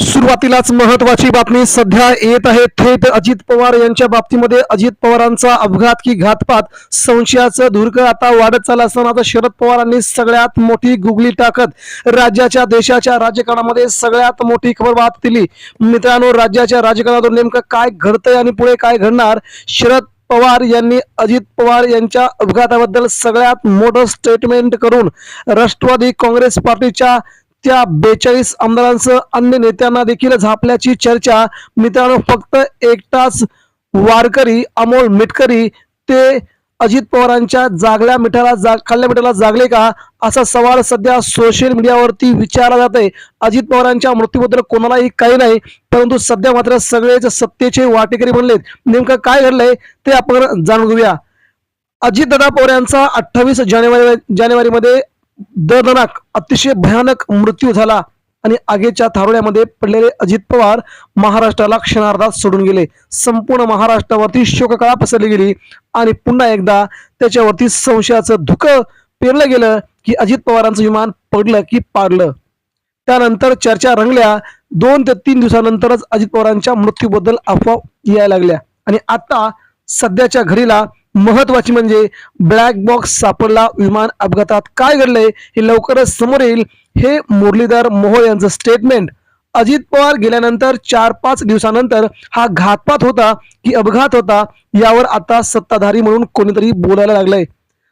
सुरुवातीलाच महत्वाची बातमी सध्या येत आहे. थेट अजित पवार यांच्या बाबतीमध्ये अजित पवारांचा अपघात की घातपात संशयाचं धुरकळ आता वाढत चाललं असताना आता शरद पवारांनी सगळ्यात मोठी गुगली टाकत राज्याच्या देशाच्या राजकारणामध्ये सगळ्यात मोठी खबर बात दिली. मित्रांनो राज्याच्या राजकारणातून नेमकं काय घडतंय आणि पुढे काय घडणार? शरद पवार यांनी अजित पवार यांच्या अपघाताबद्दल सगळ्यात मोठं स्टेटमेंट करून राष्ट्रवादी काँग्रेस पार्टीच्या त्या बेचाळीस आमदारांसह अन्य नेत्यांना देखील झापल्याची चर्चा. मित्रांनो फक्त एकटाच वारकरी अमोल मिटकरी ते अजित पवारांच्या जागल्या मिठाला जाग खाल्ल्या मिठाला जागले का? असा सवाल सध्या सोशल मीडियावरती विचारला जात आहे अजित पवारांच्या मृत्यूबद्दल कोणालाही काही नाही परंतु सध्या मात्र सगळेच सत्तेचे वाटेकरी बनलेत. नेमकं काय घडलंय ते आपण जाणून घेऊया. अजितदादा पवार यांचा अठ्ठावीस जानेवारी जानेवारीमध्ये दर्दनाक अतिशय भयानक मृत्यू झाला आणि आगीच्या थारोळ्यामध्ये पडलेले अजित पवार महाराष्ट्राला क्षणार्धात सोडून गेले. संपूर्ण महाराष्ट्रावरती शोककळा पसरली गेली आणि पुन्हा एकदा त्याच्यावरती संशयाचं धुकं पेरलं गेलं की अजित पवारांचं विमान पडलं की पाडलं. त्यानंतर चर्चा रंगल्या. दोन ते तीन दिवसानंतरच अजित पवारांच्या मृत्यूबद्दल अफवा यायला लागल्या. आणि आता सध्याच्या घडीला महत्वाची म्हणजे ब्लॅक बॉक्स सापडला विमान अपघातात काय घडलंय हे लवकरच समोर येईल. हे मुरलीधर मोहोळ यांचं स्टेटमेंट अजित पवार गेल्यानंतर चार पाच दिवसानंतर हा घातपात होता की अपघात होता यावर आता सत्ताधारी म्हणून कोणीतरी बोलायला लागलंय.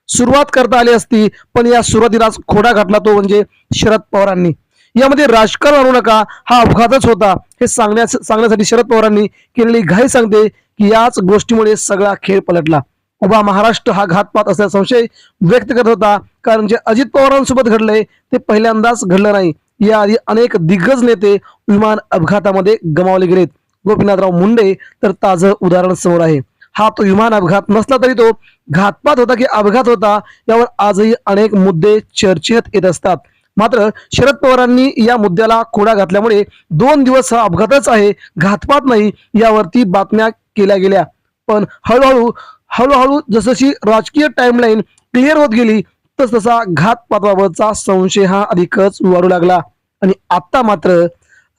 सुरुवात करता आली असती पण या सुरुवातीलाच खोडा घातला तो म्हणजे शरद पवारांनी. यामध्ये राजकारण आणू नका हा अपघातच होता. हे सांगण्यास सांगण्यासाठी शरद पवारांनी केलेली घाई सांगते की याच गोष्टीमुळे सगळा खेळ पलटला. उभा महाराष्ट्र हा घातपात असल्याचा संशय व्यक्त करत होता. कारण जे अजित पवारांसोबत घडलंय ते पहिल्यांदाच घडलं नाही. याआधी अनेक दिग्गज नेते विमान अपघातामध्ये गमावले गेलेत. गोपीनाथराव मुंडे तर ताजं उदाहरण समोर आहे. हा तो विमान अपघात नसला तरी तो घातपात होता की अपघात होता यावर आजही अनेक मुद्दे चर्चेत येत असतात. मात्र शरद पवारांनी या मुद्द्याला खोडा घातल्यामुळे दोन दिवस हा अपघातच आहे घातपात नाही यावरती बातम्या केल्या गेल्या. पण हळूहळू हळूहळू जसशी राजकीय टाइमलाईन क्लिअर होत गेली तस तसा घातपाताबाबतचा संशय हा अधिकच वाढू लागला. आणि आता मात्र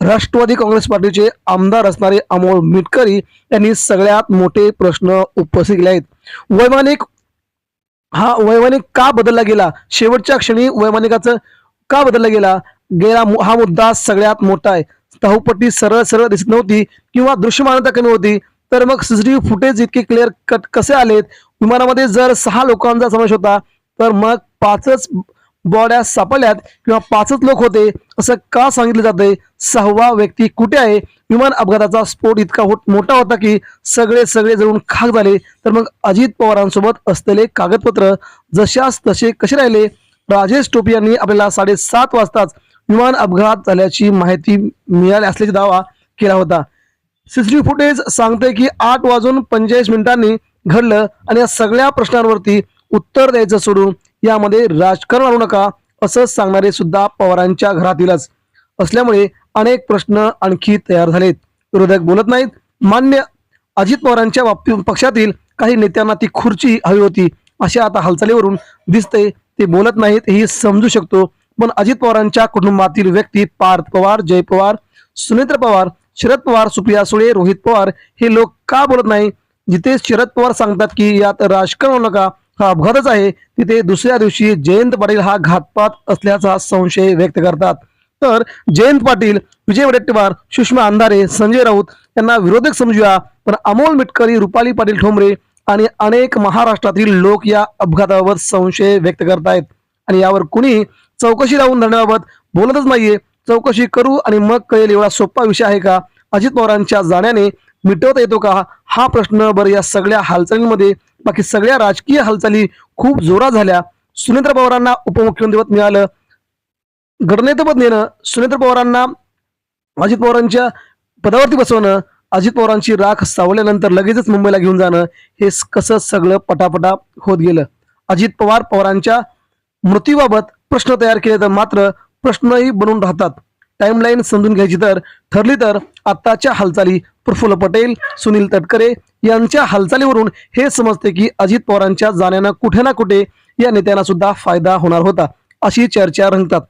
राष्ट्रवादी काँग्रेस पार्टीचे आमदार असणारे अमोल मिटकरी यांनी सगळ्यात मोठे प्रश्न उपस्थित केले आहेत. वैमानिक हा वैमानिक का बदलला गेला? शेवटच्या क्षणी वैमानिकाचं का बदलला गेला? गेला हा मुद्दा सगळ्यात मोठा आहे. धावपट्टी सरळ सरळ दिसत नव्हती किंवा दृश्यमानता कमी होती. तर मग सीसीटीव्ही फुटेज इतके क्लिअर कट कसे आलेत? विमानामध्ये जर सहा लोकांचा समावेश होता तर मग पाचच बॉड्या सापडल्यात किंवा पाचच लोक होते असं का सांगितलं जाते सहावा व्यक्ती कुठे आहे? विमान अपघाताचा स्फोट इतका होत मोठा होता की सगळे सगळे जळून खाक झाले. तर मग अजित पवारांसोबत असलेले कागदपत्र जशास तसे कसे राहिले? राजेश टोपे यांनी आपल्याला साडेसात वाजताच विमान अपघात झाल्याची माहिती मिळाली असल्याचा दावा केला होता. सीसीटीव्ही फुटेज सांगते की आठ वाजून पंचेचाळीस मिनिटांनी घडलं आणि या सगळ्या प्रश्नांवरती उत्तर द्यायचं सोडून यामध्ये राजकारण आणू नका असं सांगणारे सुद्धा पवारांच्या घरातीलच. असल्यामुळे अनेक प्रश्न आणखी तयार झालेत. विरोधक बोलत नाहीत. मान्य अजित पवारांच्या बाबतीत पक्षातील काही नेत्यांना ती खुर्ची हवी होती. अशा आता हालचालीवरून दिसते ते बोलत नाहीत हे समजू शकतो. पण अजित पवारांच्या कुटुंबातील व्यक्ती पार्थ पवार जय पवार सुनेत्र पवार शरद पवार सुप्रिया सुळे रोहित पवार हे लोक का बोलत नाही? जिथे शरद पवार सांगतात की यात राजकारण होऊ नका हा अपघातच आहे. तिथे दुसऱ्या दिवशी जयंत पाटील हा घातपात असल्याचा संशय व्यक्त करतात. तर जयंत पाटील विजय वडेट्टीवार सुषमा अंधारे संजय राऊत यांना विरोधक समजूया पण अमोल मिटकरी रुपाली पाटील ठोंबरे आणि अनेक महाराष्ट्रातील लोक या अपघाताबाबत संशय व्यक्त करतायत. आणि यावर कुणी चौकशी लावून धरण्याबाबत बोलतच नाहीये. चौकशी करू आणि मग कळेल एवढा सोपा विषय आहे का? अजित पवारांच्या जाण्याने मिटवता येतो का? हा प्रश्न बरं या सगळ्या हालचालींमध्ये बाकी सगळ्या राजकीय हालचाली खूप जोरात झाल्या. सुनेंद्र पवारांना उपमुख्यमंत्रीपद मिळालं. गटनेतेपद नेणं सुनेंद्र पवारांना अजित पवारांच्या पदावरती बसवणं अजित पवारांची राख सावल्यानंतर लगेचच मुंबईला घेऊन जाणं हे कसं सगळं पटापटा होत गेलं. अजित पवार पवारांच्या मृत्यूबाबत प्रश्न तयार केले तर मात्र प्रश्नही बनून राहतात. टाइमलाईन समजून घ्यायची तर ठरली तर आत्ताच्या हालचाली प्रफुल्ल पटेल सुनील तटकरे यांच्या हालचालीवरून हे समजते की अजित पवारांच्या जाण्यानं कुठे ना कुठे या नेत्यांना सुद्धा फायदा होणार होता अशी चर्चा रंगतात.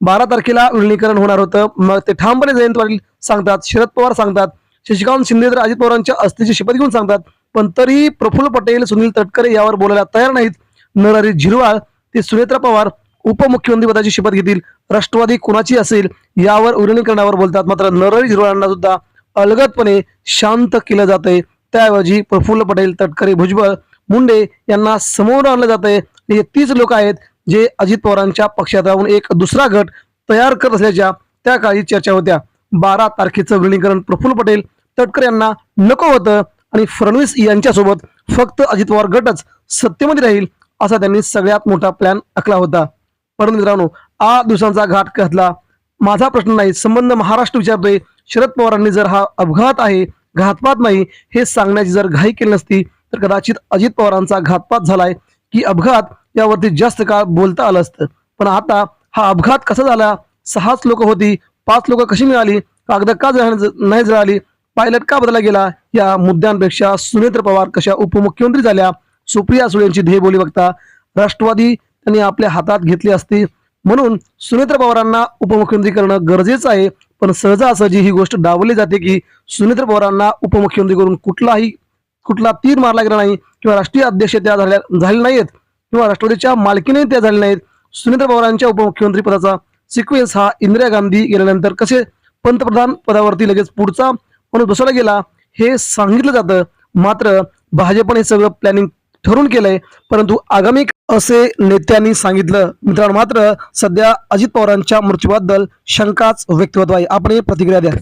बारा तारखेला विलिनीकरण होणार होतं. मग ते ठामपणे जयंत पाटील सांगतात शरद पवार सांगतात शशिकांत शिंदे तर अजित पवारांच्या अस्थेची शपथ घेऊन सांगतात पण तरीही प्रफुल्ल पटेल सुनील तटकरे यावर बोलायला तयार नाहीत. नरहरी झिरवाळ ते सुनेत्रा पवार उपमुख्यमंत्री पदाची शपथ घेतील. राष्ट्रवादी कुणाची असेल यावर उरणीकरणावर बोलतात. मात्र नरळी झिरोळांना सुद्धा अलगदपणे शांत केलं जातंय. त्याऐवजी प्रफुल्ल पटेल तटकरे भुजबळ मुंडे यांना समोर आणलं जातंय. हे तीच लोक आहेत जे अजित पवारांच्या पक्षात राहून एक दुसरा गट तयार करत असल्याच्या त्या काळी चर्चा होत्या. बारा तारखेचं विलिनीकरण प्रफुल्ल पटेल तटकरे यांना नको होतं आणि फडणवीस यांच्यासोबत फक्त अजित पवार गटच सत्तेमध्ये राहील असा त्यांनी सगळ्यात मोठा प्लॅन आखला होता. परंतु मित्रांनो आ दिवसांचा घाट घातला. माझा प्रश्न नाही संबंध महाराष्ट्र विचारतोय. शरद पवारांनी जर हा अपघात आहे घातपात नाही हे सांगण्याची जर घाई केली नसती तर कदाचित अजित पवारांचा घातपात झालाय की अपघात यावरती जास्त काळ बोलता आलं असतं. पण आता हा अपघात कसा झाला? सहाच लोक होती पाच लोक कशी मिळाली? कागद का जळ- नाही जळाली पायलट का बदलला गेला? या मुद्द्यांपेक्षा सुनेत्र पवार कशा उपमुख्यमंत्री झाल्या? सुप्रिया सुळे यांची ध्येयबोली बघता राष्ट्रवादी त्यांनी आपल्या हातात घेतली असती. म्हणून सुनेत्र पवारांना उपमुख्यमंत्री करणं गरजेचं आहे. पण सहजासहजी ही गोष्ट डावली जाते की सुनेत्र पवारांना उपमुख्यमंत्री करून कुठलाही कुठला तीर मारला गेला नाही किंवा राष्ट्रीय अध्यक्ष त्या झाल्या झाले नाहीत किंवा राष्ट्रवादीच्या मालकीने त्या झाल्या नाहीत. सुनेत्र पवारांच्या उपमुख्यमंत्री पदाचा सिक्वेन्स हा इंदिरा गांधी गेल्यानंतर कसे पंतप्रधान पदावरती लगेच पुढचा म्हणून बसवला गेला हे सांगितलं जातं. मात्र भाजपने सगळं प्लॅनिंग ठरून केलंय. परंतु आगामी असे नेत्यांनी सांगितलं. मित्रांनो मात्र सध्या अजित पवारांच्या मृत्यूबद्दल शंकाच व्यक्त आहे. आपण प्रतिक्रिया द्या.